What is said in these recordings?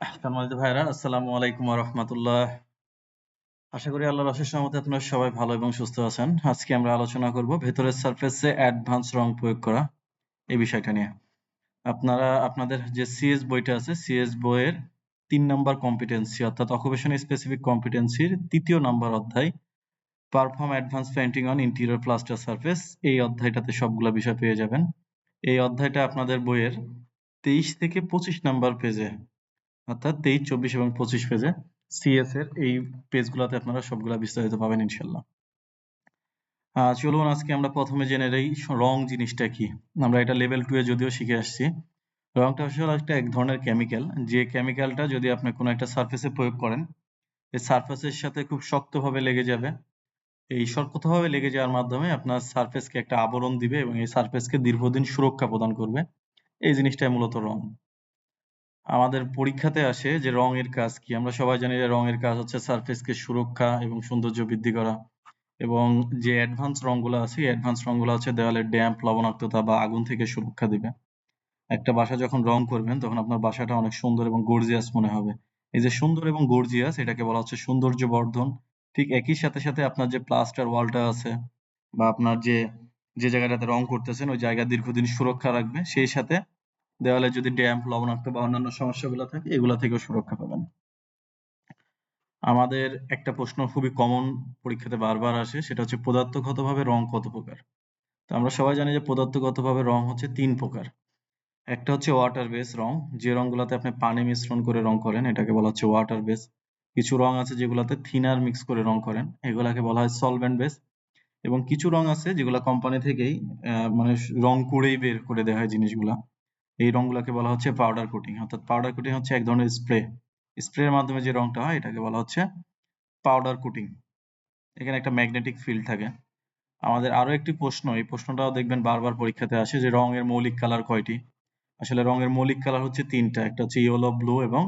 সম্মানিত ভাইরা আসসালামু আলাইকুম রহমতুল্লাহ। আশা করি আল্লাহর অশেষ রহমতে আপনারা সবাই ভালো এবং সুস্থ আছেন। আজকে আমরা আলোচনা করব ভেতরের সারফেসে অ্যাডভান্স রং প্রয়োগ করা এই বিষয়টা নিয়ে। আপনারা, আপনাদের যে সিএস বইটা আছে সিএস বইয়ের তিন নাম্বার কম্পিটেন্সি অর্থাৎ অকুপেশন স্পেসিফিক কম্পিটেন্সির তৃতীয় নাম্বার অধ্যায় perform advance painting on interior plaster surface এই অধ্যায়টাতে সবগুলো বিষয় পেয়ে যাবেন। এই অধ্যায়টা আপনাদের বইয়ের তেইশ থেকে পঁচিশ নাম্বার পেজে অর্থাৎ তেইশ, চব্বিশ এবং পঁচিশ পেজে সিএস এর এই পেজগুলোতে আপনারা সবগুলা বিস্তারিত পাবেন ইনশাল্লাহ চলুন আজকে আমরা প্রথমে জেনে নেই রং জিনিসটা কি। আমরা এটা লেভেল টু এ যদিও শিখে আসছি। রংটা আসলে একটা এক ধরনের কেমিক্যাল যে কেমিক্যালটা যদি আপনি কোনো একটা সারফেসে প্রয়োগ করেন, এই সারফেসের সাথে খুব শক্তভাবে লেগে যাবে। এই শক্তভাবে লেগে যাওয়ার মাধ্যমে আপনার সারফেসকে একটা আবরণ দিবে এবং এই সারফেসকে দীর্ঘদিন সুরক্ষা প্রদান করবে। এই জিনিসটাই মূলত রং। আমাদের পরীক্ষাতে আসে যে রঙের কাজ কি। আমরা সবাই জানি যে রঙের কাজ হচ্ছে সারফেসকে সুরক্ষা এবং সৌন্দর্য বৃদ্ধি করা এবং যে অ্যাডভান্স রংগুলো আছে অ্যাডভান্স রংগুলো হচ্ছে দেওয়ালের ড্যাম্প লবণাক্ততা বা আগুন থেকে সুরক্ষা দিবে। একটা বাসা যখন রং করবেন, তখন আপনার বাসাটা অনেক সুন্দর এবং গর্জিয়াস মনে হবে। এই যে সুন্দর এবং গর্জিয়াস এটাকে বলা হচ্ছে সৌন্দর্য বর্ধন ঠিক একই সাথে সাথে আপনার যে প্লাস্টার ওয়ালটা আছে বা আপনার যে যে জায়গাটাতে রং করতেছেন, ওই জায়গা দীর্ঘদিন সুরক্ষা রাখবে। সেই সাথে দেওয়ালে যদি ড্যাম্প, লবণাক্ত বা অন্যান্য সমস্যাগুলো থাকে, এগুলা থেকেও সুরক্ষা পাবেন। আমাদের একটা প্রশ্ন খুবই কমন পরীক্ষাতে বারবার আসে, সেটা হচ্ছে পদার্থগতভাবে রং কত প্রকার? তো আমরা সবাই জানি যে পদার্থগতভাবে রং হচ্ছে তিন প্রকার। একটা হচ্ছে ওয়াটার বেস রং, যে রংগুলোতে আপনি পানি মিশ্রণ করে রং করেন, এটাকে বলা হচ্ছে ওয়াটার বেস কিছু রং আছে যেগুলাতে থিনার মিক্স করে রং করেন, এগুলাকে বলা হয় সলভেন্ট বেস এবং কিছু রং আছে যেগুলা কোম্পানি থেকেই মানে রং করেই বের করে দেওয়া হয় জিনিসগুলা। এই রংগুলোকে বলা হচ্ছে পাউডার কোটিং অর্থাৎ পাউডার কোটিং হচ্ছে এক ধরনের স্প্রে স্প্রের মাধ্যমে যে রংটা হয়, এটাকে বলা হচ্ছে পাউডার কোটিং এখানে একটা ম্যাগনেটিক ফিল্ড থাকে। আমাদের আরও একটি প্রশ্ন, এই প্রশ্নটাও দেখবেন বারবার পরীক্ষাতে আসে যে রঙের মৌলিক কালার কয়টি? আসলে রঙের মৌলিক কালার হচ্ছে তিনটা, একটা হচ্ছে ইয়েলো ব্লু এবং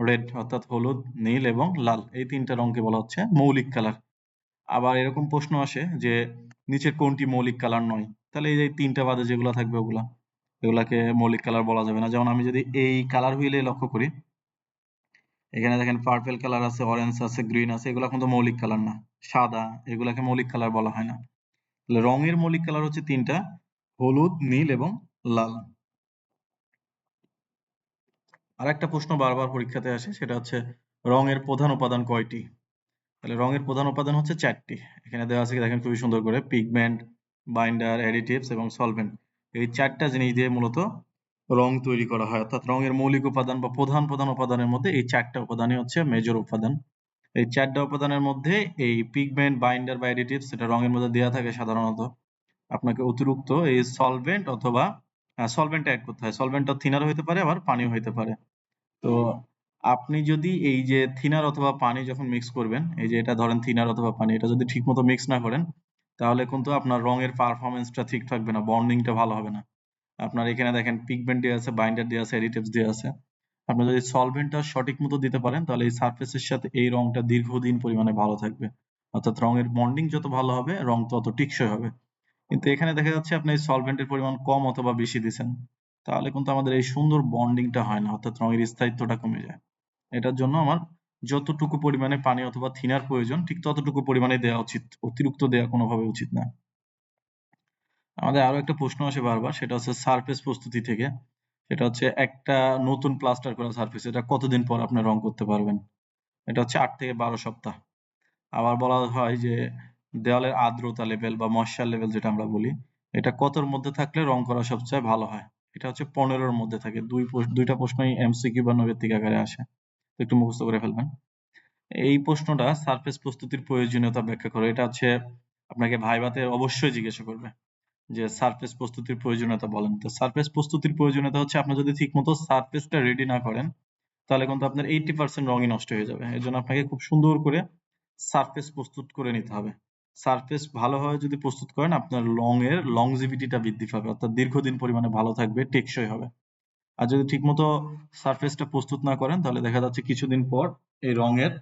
রেড অর্থাৎ হলুদ, নীল এবং লাল। এই তিনটা রঙকে বলা হচ্ছে মৌলিক কালার আবার এরকম প্রশ্ন আসে যে নিচের কোনটি মৌলিক কালার নয়? তাহলে এই যে তিনটা বাদে যেগুলো থাকবে ওগুলা। এগুলাকে মৌলিক কালার বলা যাবে না। যেমন আমি যদি এই কালার হুইলে লক্ষ্য করি, এখানে দেখেন পার্পেল কালার আছে অরেঞ্জ আছে গ্রিন আছে, এগুলা কিন্তু মৌলিক কালার না। সাদা, এগুলাকে মৌলিক কালার বলা হয় না। তাহলে রঙের মৌলিক কালার হচ্ছে তিনটা, হলুদ, নীল এবং লাল। আর একটা প্রশ্ন বারবার পরীক্ষাতে আসে, সেটা হচ্ছে রঙের প্রধান উপাদান কয়টি? তাহলে রঙের প্রধান উপাদান হচ্ছে চারটি। এখানে দেওয়া আছে দেখেন খুবই সুন্দর করে পিগমেন্ট বাইন্ডার অ্যাডিটিভস এবং সলভেন্ট এই চারটা জিনিস দিয়ে মূলত রং তৈরি করা হয়। অর্থাৎ রঙের মৌলিক উপাদান বা প্রধান প্রধান উপাদানের মধ্যে এই চারটা উপাদানই হচ্ছে মেজর উপাদান। এই চারটা উপাদানের মধ্যে এই পিগমেন্ট বাইন্ডার বা অ্যাডিটিভস সেটা রঙের মধ্যে দেওয়া থাকে সাধারণত। আপনাকে অতিরিক্ত এই সলভেন্ট অথবা সলভেন্ট অ্যাড করতে হয়। সলভেন্টটা থিনার হইতে পারে, আবার পানিও হইতে পারে। তো আপনি যদি এই যে থিনার অথবা পানি যখন মিক্স করবেন, এই যে এটা ধরেন থিনার অথবা পানি, এটা যদি ঠিকমতো মিক্স না করেন তাহলে কিন্তু আপনার রঙের পারফরমেন্সটা ঠিক থাকবে না বন্ডিংটা ভালো হবে না। আপনার এখানে দেখেন পিগমেন্ট দেওয়া আছে বাইন্ডার দেওয়া আছে এডিটিভস দেওয়া আছে। আপনি যদি সলভেন্টটা সঠিক মতো দিতে পারেন, তাহলে এই সারফেসের সাথে এই রংটা দীর্ঘদিন পরিমাণে ভালো থাকবে। অর্থাৎ রঙের বন্ডিং যত ভালো হবে, রং তত টিকসই হবে। কিন্তু এখানে দেখা যাচ্ছে আপনি এই সলভেন্টের পরিমাণ কম অথবা বেশি দিচ্ছেন তাহলে কিন্তু আমাদের এই সুন্দর বন্ডিংটা হয় না, অর্থাৎ রঙের স্থায়িত্বটা কমে যায়। এটার জন্য আমার যতটুকু পরিমাণে পানি অথবা থিনার প্রয়োজন, ঠিক ততটুকু পরিমাণে দেওয়া উচিত, অতিরিক্ত দেওয়া কোনোভাবে উচিত না। আমাদের আরও একটা প্রশ্ন আসে বারবার, সেটা হচ্ছে সারফেস প্রস্তুতি থেকে। সেটা হচ্ছে একটা নতুন প্লাস্টার করা সারফেস এটা কতদিন পর আপনি রং করতে পারবেন? এটা হচ্ছে আট থেকে বারো সপ্তাহ। আবার বলা হয় যে দেওয়ালের আর্দ্রতা লেভেল বা ময়শ্চার লেভেল যেটা আমরা বলি, এটা কতর মধ্যে থাকলে রং করা সবচেয়ে ভালো হয়? এটা হচ্ছে পনেরোর মধ্যে থাকে। দুই দুইটা প্রশ্নই এমসিকিউ বা নৈতিক আকারে আসে। একটু মুখস্থ করে ফেলবেন। এই প্রশ্নটা সারফেস প্রস্তুতির প্রয়োজনীয়তা ব্যাখ্যা করে। এটা হচ্ছে আপনাকে ভাইভাতে অবশ্যই জিজ্ঞাসা করবে যে সারফেস প্রস্তুতির প্রয়োজনীয়তা বলেন। তো সারফেস প্রস্তুতির প্রয়োজনীয়তা হচ্ছে আপনি যদি ঠিকমতো সারফেসটা রেডি না করেন, তাহলে কিন্তু আপনার এইটি পার্সেন্ট রঙই নষ্ট হয়ে যাবে। এর জন্য আপনাকে খুব সুন্দর করে সারফেস প্রস্তুত করে নিতে হবে। সারফেস ভালোভাবে যদি প্রস্তুত করেন, আপনার লং এর লংজিভিটিটা বৃদ্ধি পাবে। অর্থাৎ দীর্ঘদিন পরিমাণে ভালো থাকবে, টেকসই হবে। আর যদি ঠিকমতো সারফেসটা প্রস্তুত না করেন, তাহলে দেখা যাচ্ছে কিছুদিন পর এই রঙের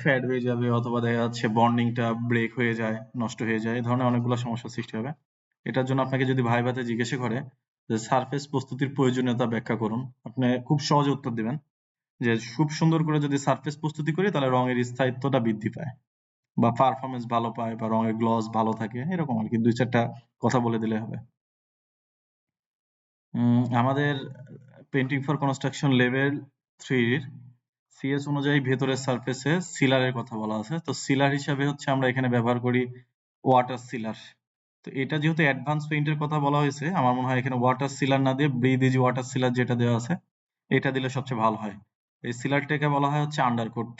ফ্যাড হয়ে যাবে অথবা দেখা যাচ্ছে বন্ডিংটা ব্রেক হয়ে যায়, নষ্ট হয়ে যায়, এই ধরনের অনেকগুলো সমস্যার সৃষ্টি হবে। এটার জন্য আপনাকে যদি ভাই ভাতে জিজ্ঞাসা করে যে সারফেস প্রস্তুতির প্রয়োজনীয়তা ব্যাখ্যা করুন, আপনি খুব সহজে উত্তর দিবেন যে খুব সুন্দর করে যদি সারফেস প্রস্তুতি করি, তাহলে রঙের স্থায়িত্বটা বৃদ্ধি পায় বা পারফরমেন্স ভালো পায় বা রঙের গ্লস ভালো থাকে, এরকম আর কি, দুই চারটা কথা বলে দিলে হবে। আমাদের পেন্টিং ফর কনস্ট্রাকশন লেভেল থ্রির সিএস অনুযায়ী ভেতরের সারফেসে সিলারের কথা বলা আছে। তো সিলার হিসাবে হচ্ছে আমরা এখানে ব্যবহার করি ওয়াটার সিলার তো এটা যেহেতু অ্যাডভান্স পেইন্টের কথা বলা হয়েছে, আমার মনে হয় এখানে ওয়াটার সিলার না দিয়ে ব্রিদ ইজি ওয়াটার সিলার যেটা দেওয়া আছে, এটা দিলে সবচেয়ে ভালো হয়। এই সিলারটাকে বলা হয় হচ্ছে আন্ডারকোট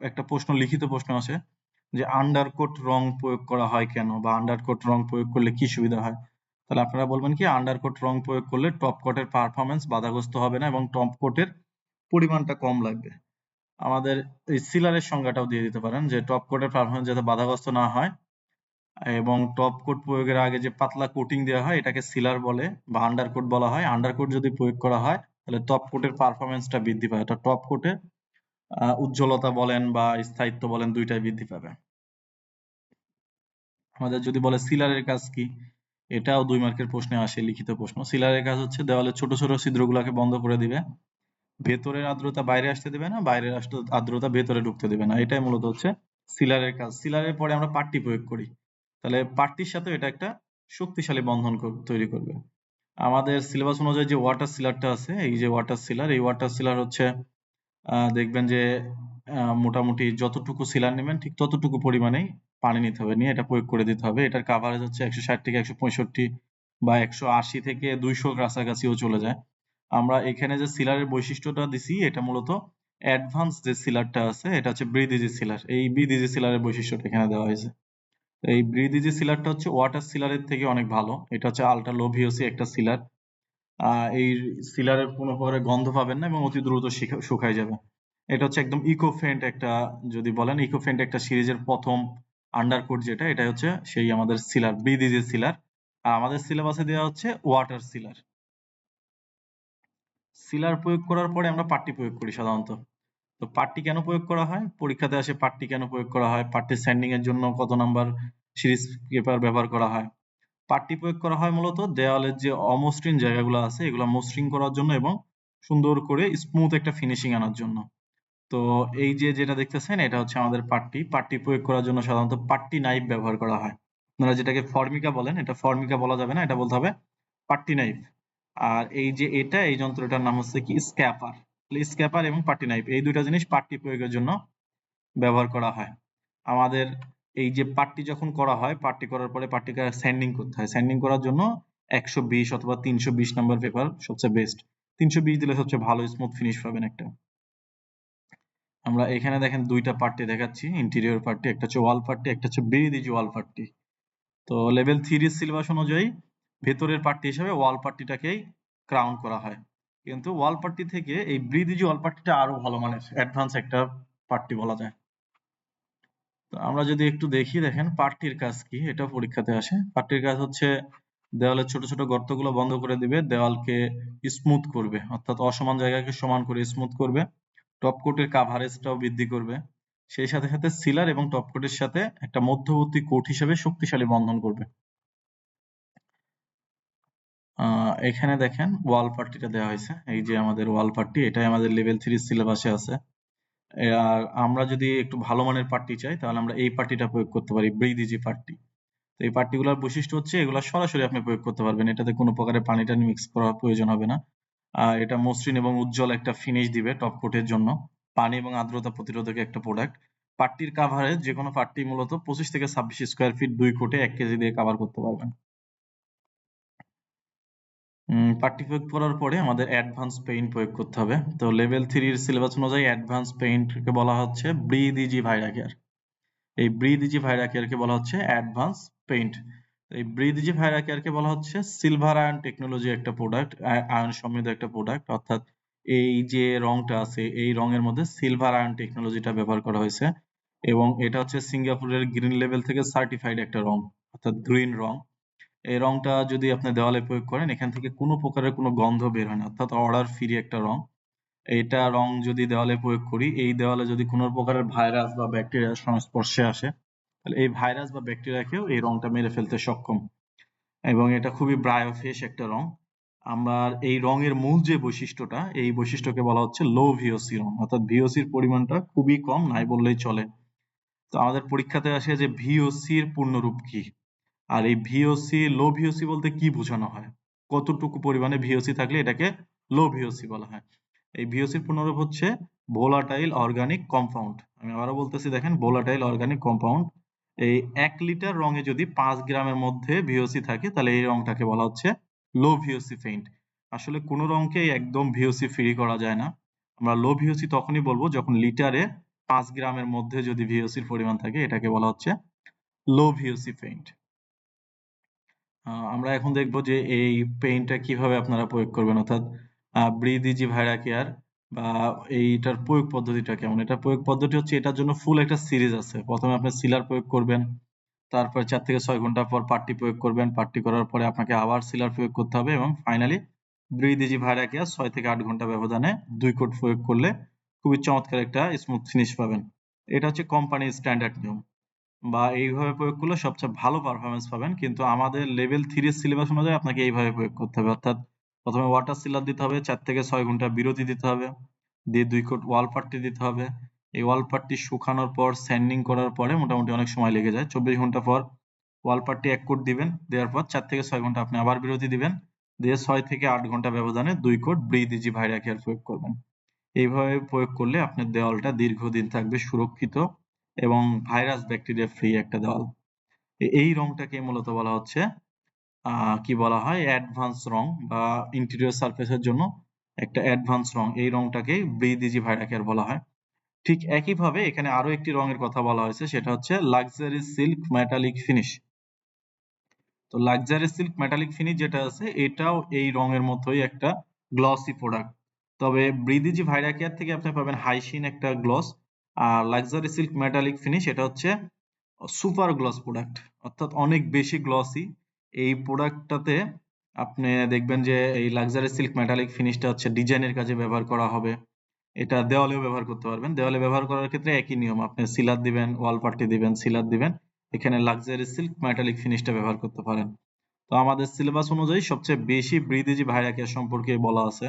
একটা প্রশ্ন, লিখিত প্রশ্ন আছে যে আন্ডারকোট রং প্রয়োগ করা হয় কেন? বা আন্ডারকোট রং প্রয়োগ করলে কি সুবিধা হয়? তাহলে আপনারা বলবেন কি আন্ডারকোট রং প্রয়োগ করলে টপ কোটের পারফরমেন্স বাধাগ্রস্ত হবে না এবং টপ কোটের পরিমাণটা কম লাগবে। আমাদের এই সিলারের সংজ্ঞাটাও দিয়ে দিতে পারেন যে টপ কোটের পারফরমেন্স যাতে বাধাগ্রস্ত না হয় এবং টপ কোট প্রয়োগের আগে যে পাতলা কোটিং দেওয়া হয়, এটাকে সিলার বলে বা আন্ডারকোট বলা হয়। আন্ডারকোট যদি প্রয়োগ করা হয়, তাহলে টপ কোটের পারফরমেন্সটা বৃদ্ধি পায় এটা টপ কোটে উজ্জ্বলতা বলেন বা স্থায়িত্ব বলেন দুইটাই বৃদ্ধি পাবে। আমাদের যদি বলে সিলারের কাজ কি এটাও দুই মার্কের প্রশ্নে আসে, লিখিত প্রশ্ন। সিলারের কাজ হচ্ছে দেওয়ালে ছোট ছোট ছিদ্রগুলোকে বন্ধ করে দিবে। ভেতরের আর্দ্রতা বাইরে আসতে দেবে না, বাইরের আর্দ্রতা ভেতরে ঢুকতে দেবে না। এটাই মূলত হচ্ছে সিলারের কাজ। সিলারের পরে আমরা পাট্টি প্রয়োগ করি। তাহলে পাট্টির সাথে এটা একটা শক্তিশালী বন্ধন তৈরি করবে। আমাদের সিলেবাস অনুযায়ী যে ওয়াটার সিলারটা আছে, এই যে ওয়াটার সিলার, এই ওয়াটার সিলার হচ্ছে দেখবেন যে মোটামুটি যতটুকু সিলার নেবেন, ঠিক ততটুকু পরিমাণেই পানি নিতে হবে, নিয়ে এটা প্রয়োগ করে দিতে হবে। এটার কাভারেজ হচ্ছে একশো ষাট থেকে একশো পঁয়ষট্টি বা একশো আশি থেকে দুইশো কাছাকাছিও চলে যায়। আমরা এখানে যে সিলারের বৈশিষ্ট্যটা দিছি, এটা মূলত অ্যাডভান্স যে সিলারটা আছে, এটা হচ্ছে ব্রিদ ইজি সিলার। এই ব্রিদ ইজি সিলারের বৈশিষ্ট্যটা এখানে দেওয়া হয়েছে। এই ব্রিদ ইজি সিলারটা হচ্ছে ওয়াটার সিলারের থেকে অনেক ভালো। এটা হচ্ছে আলট্রা লো ভিওসি একটা সিলার। এই সিলারের কোনো প্রকারের গন্ধ পাবেন না এবং অতি দ্রুত শুকায় যাবে। এটা হচ্ছে একদম ইকোফ্রেন্ড একটা, যদি বলেন ইকোফ্রেন্ড একটা সিরিজের প্রথম আন্ডারকোট যেটা এটা হচ্ছে সেই আমাদের সিলার ব্রিদ ইজি সিলার আর আমাদের সিলেবাসে দেওয়া হচ্ছে ওয়াটার সিলার সিলার প্রয়োগ করার পরে আমরা পাট্টি প্রয়োগ করি সাধারণত। তো পাট্টি কেন প্রয়োগ করা হয়? পরীক্ষাতে আসে পাট্টি কেন প্রয়োগ করা হয়? পাট্টি স্যান্ডিং এর জন্য কত নাম্বার সিরিজ পেপার ব্যবহার করা হয়? পাট্টি প্রয়োগ করা হয় মূলত দেওয়ালের যে অমসৃণ জায়গাগুলো আছে, এগুলো মসৃণ করার জন্য এবং সুন্দর করে স্মুথ একটা ফিনিশিং আনার জন্য। তো এই যে যেটা দেখতেছেন, এটা হচ্ছে আমাদের পাট্টি। পাট্টি প্রয়োগ করার জন্য সাধারণত পাট্টি নাইফ ব্যবহার করা হয়। আপনারা যেটাকে ফর্মিকা বলেন, এটা ফর্মিকা বলা যাবে না, এটা বলতে হবে পাট্টি নাইফ আর এই যে এটা, এই যন্ত্রটার নাম হচ্ছে কি? স্ক্যাপার স্ক্যাপার এবং পাট্টি নাইফ এই দুইটা জিনিস পাট্টি প্রয়োগের জন্য ব্যবহার করা হয়। আমাদের এই যে পাট্টি যখন করা হয়, পাট্টি করার পরে পাট্টিকে স্যান্ডিং করতে হয়। স্যান্ডিং করার জন্য একশো বিশ অথবা তিনশো বিশ নাম্বার পেপার সবচেয়ে বেস্ট তিনশো বিশ দিলে সবচেয়ে ভালো স্মুথ ফিনিশ পাবেন একটা। আমরা এখানে দেখেন দুইটা পার্টি দেখাচ্ছি ইন্টেরিয়র পার্টি, একটা হচ্ছে ওয়াল পার্টি, একটা হচ্ছে বেরিদিজি ওয়াল পার্টি। তো লেভেল থ্রি সিলেবাস অনুযায়ী ভেতরের পার্টি হিসেবে ওয়াল পার্টিটাকেই ক্রাউন করা হয়। কিন্তু ওয়াল পার্টি থেকে এই ব্রিদিজি ওয়াল পার্টিটা আরও ভালো মানের অ্যাডভান্স একটা পার্টি বলা যায়। তো আমরা যদি একটু দেখি, দেখেন পার্টির কাজ কি, এটা পরীক্ষাতে আসে। পার্টির কাজ হচ্ছে দেওয়ালের ছোট ছোট গর্তগুলো বন্ধ করে দিবে, দেওয়ালকে স্মুথ করবে, অর্থাৎ অসমান জায়গাকে সমান করে স্মুথ করবে। টপ কোটের কাভারেজটাও বৃদ্ধি করবে। সেই সাথে সাথে সিলার এবং টপ কোটের সাথে একটা মধ্যবর্তী কোট হিসেবে শক্তিশালী বন্ধন করবে। এখানে দেখেন ওয়াল পার্টিটা দেওয়া হয়েছে। এই যে আমাদের ওয়াল পার্টি এটাই আমাদের লেভেল থ্রি সিলেবাসে আছে। আর আমরা যদি একটু ভালো মানের পার্টি চাই, তাহলে আমরা এই পার্টিটা প্রয়োগ করতে পারি ব্রিদিজি পার্টি তো এই পার্টিগুলোর বৈশিষ্ট্য হচ্ছে, এগুলো সরাসরি আপনি প্রয়োগ করতে পারবেন। এটাতে কোনো প্রকারের পানি টানি মিক্স করার প্রয়োজন হবে না। এটা মসৃণ এবং উজ্জ্বল একটা ফিনিশ দিবে টপ কোটের জন্য। পানি এবং আর্দ্রতা প্রতিরোধক একটা প্রোডাক্ট পাট্টির কাভারে যে কোনো পাট্টি মূলত পঁচিশ থেকে ছাব্বিশ স্কোয়ার ফিট দুই কোটে এক কেজি দিয়ে কাভার করতে পারবেন। পাট্টি প্রয়োগ করার পরে আমাদের অ্যাডভান্স পেইন্ট প্রয়োগ করতে হবে। তো লেভেল থ্রির সিলেবাস অনুযায়ী অ্যাডভান্স পেইন্টকে বলা হচ্ছে ব্রিদিজি ভাইরাকেয়ার এই ব্রিদিজি ভাইরাকেয়ারকে বলা হচ্ছে অ্যাডভান্স পেইন্ট এই ভাইরা কেয়ারকে বলা হচ্ছে, সিলভার আয়ন টেকনোলজি একটা প্রোডাক্ট আয়ন সমৃদ্ধ একটা প্রোডাক্ট অর্থাৎ এই যে রংটা আছে, এই রঙের মধ্যে সিলভার আয়ন টেকনোলজিটা ব্যবহার করা হয়েছে এবং এটা হচ্ছে সিঙ্গাপুরের গ্রিন লেভেল থেকে সার্টিফাইড একটা রং, অর্থাৎ গ্রিন রং। এই রংটা যদি আপনি দেওয়ালে প্রয়োগ করেন, এখান থেকে কোনো প্রকারের কোনো গন্ধ বের হয় না, অর্থাৎ অর্ডার ফ্রি একটা রং। এটা রং যদি দেওয়ালে প্রয়োগ করি, এই দেওয়ালে যদি কোনো প্রকারের ভাইরাস বা ব্যাকটেরিয়ার সংস্পর্শে আসে তাহলে এই ভাইরাস বা ব্যাকটেরিয়াকেও এই রংটা মেরে ফেলতে সক্ষম। এবং এটা খুবই ব্রায়োফেস একটা রং। আমরা এই রঙের মূল যে বৈশিষ্ট্যটা, এই বৈশিষ্ট্যকে বলা হচ্ছে লো ভিওসি রং অর্থাৎ ভিওসির পরিমাণটা খুবই কম, নাই বললেই চলে। তো আমাদের পরীক্ষাতে আসে যে ভিওসি এর পূর্ণরূপ কি? আর এই ভিওসি লো ভিওসি বলতে কি বোঝানো হয়? কতটুকু পরিমাণে ভিওসি থাকলে এটাকে লো ভিওসি বলা হয়? এই ভিওসির পূর্ণরূপ হচ্ছে ভোলাটাইল অর্গানিক কম্পাউন্ড আমি আবারও বলতেছি, দেখেন ভোলাটাইল অর্গানিক কম্পাউন্ড এই এক লিটার রঙে যদি পাঁচ গ্রামের মধ্যে ভিওসি থাকে, তাহলে এই রংটাকে বলা হচ্ছে লো ভিওসি পেইন্ট আসলে কোনো রংকে একদম ভিওসি ফ্রি করা যায় না। আমরা লো ভিওসি তখনই বলব যখন লিটারে পাঁচ গ্রামের মধ্যে যদি ভিওসির পরিমাণ থাকে, এটাকে বলা হচ্ছে লো ভিওসি পেইন্ট আমরা এখন দেখব যে এই পেইন্টটা কীভাবে আপনারা প্রয়োগ করবেন। অর্থাৎ ব্রিদ ইজি ভাইরা কেয়ার বা এইটার প্রয়োগ পদ্ধতিটা কেমন? এটা প্রয়োগ পদ্ধতি হচ্ছে এটার জন্য ফুল একটা সিরিজ আছে। প্রথমে আপনি সিলার প্রয়োগ করবেন, তারপর চার থেকে ছয় ঘণ্টা পর পার্টি প্রয়োগ করবেন। পার্টি করার পরে আপনাকে আবার সিলার প্রয়োগ করতে হবে এবং ফাইনালি ব্রিদ ইজি ভাইরা কেয়ার ছয় থেকে আট ঘণ্টা ব্যবধানে দুই কোট প্রয়োগ করলে খুবই চমৎকার একটা স্মুথ ফিনিশ পাবেন। এটা হচ্ছে কোম্পানির স্ট্যান্ডার্ড নিয়ম। বা এইভাবে প্রয়োগ করলে সবচেয়ে ভালো পারফরমেন্স পাবেন। কিন্তু আমাদের লেভেল থ্রির সিলেবাস অনুযায়ী আপনাকে এইভাবে প্রয়োগ করতে হবে। অর্থাৎ প্রথমে ওয়াটার সিলার দিতে হবে, চার থেকে ছয় ঘণ্টা বিরতি দিতে হবে, দিয়ে দুই কোট ওয়াল পাট্টি দিতে হবে। এই ওয়াল পাট্টি শুকানোর পর স্যান্ডিং করার পরে মোটামুটি অনেক সময় লেগে যায়। চব্বিশ ঘণ্টা পর ওয়াল পাট্টি এক কোট দিবেন, দেওয়ার পর চার থেকে ছয় ঘণ্টা আপনি আবার বিরতি দিবেন, দিয়ে ছয় থেকে আট ঘণ্টা ব্যবধানে দুই কোট ব্রিদ ইজি ভাইরা কেয়ার প্রয়োগ করবেন। এইভাবে প্রয়োগ করলে আপনার দেওয়ালটা দীর্ঘদিন থাকবে সুরক্ষিত এবং ভাইরাস ব্যাকটেরিয়া ফ্রি একটা দেওয়াল। এই রংটাকে মূলত বলা হচ্ছে কি বলা হয়? অ্যাডভান্স রং বা ইন্টেরিয়র সারফেসের জন্য একটা অ্যাডভান্স রং। এই রংটাকে ব্রিদিজি ভাইরাকের বলা হয়। ঠিক একইভাবে এখানে আরও একটি রঙের কথা বলা হয়েছে, সেটা হচ্ছে লাক্সারি সিল্ক মেটালিক ফিনিশ তো লাক্সারি সিল্ক মেটালিক ফিনিশ যেটা আছে, এটাও এই রঙের মতোই একটা গ্লসি প্রোডাক্ট তবে ব্রিদিজি ভাইরাকেয়ার থেকে আপনি পাবেন হাইসিন একটা গ্লস আর লাক্সারি সিল্ক মেটালিক ফিনিশ এটা হচ্ছে সুপার গ্লস প্রোডাক্ট অর্থাৎ অনেক বেশি গ্লসি এই প্রোডাক্টটাতে আপনি দেখবেন যে এই লাক্সারি সিল্ক মেটালিক ফিনিশটা হচ্ছে ডিজাইনের কাজে ব্যবহার করা হবে। এটা দেওয়ালেও ব্যবহার করতে পারবেন। দেওয়ালে ব্যবহার করার ক্ষেত্রে একই নিয়ম, আপনি সিলার দিবেন ওয়াল পার্টি দিবেন সিলার দিবেন, এখানে লাক্সারি সিল্ক মেটালিক ফিনিশটা ব্যবহার করতে পারেন। তো আমাদের সিলেবাস অনুযায়ী সবচেয়ে বেশি ব্রিদিজি ভাইরা কেয়ার সম্পর্কে বলা আছে।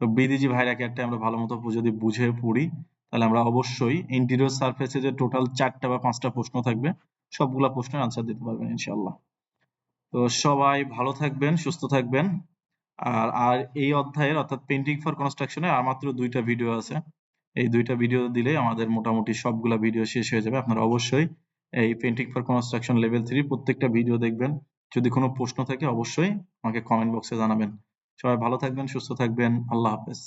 তো ব্রিদিজি ভাইরা কেয়ারটা আমরা ভালো মতো যদি বুঝে পড়ি, তাহলে আমরা অবশ্যই ইন্টেরিয়র সারফেসে যে টোটাল চারটা বা পাঁচটা প্রশ্ন থাকবে, সবগুলা প্রশ্নের আনসার দিতে পারবেন ইনশাল্লাহ তো সবাই ভালো থাকবেন, সুস্থ থাকবেন। আর আর এই অধ্যায়ের, অর্থাৎ পেন্টিং ফর কনস্ট্রাকশনে আর মাত্র দুইটা ভিডিও আছে। এই দুইটা ভিডিও দিলে আমাদের মোটামুটি সবগুলা ভিডিও শেষ হয়ে যাবে। আপনারা অবশ্যই এই painting for construction level three প্রত্যেকটা ভিডিও দেখবেন। যদি কোনো প্রশ্ন থাকে, অবশ্যই আমাকে কমেন্ট বক্সে জানাবেন। সবাই ভালো থাকবেন, সুস্থ থাকবেন। আল্লাহ হাফেজ।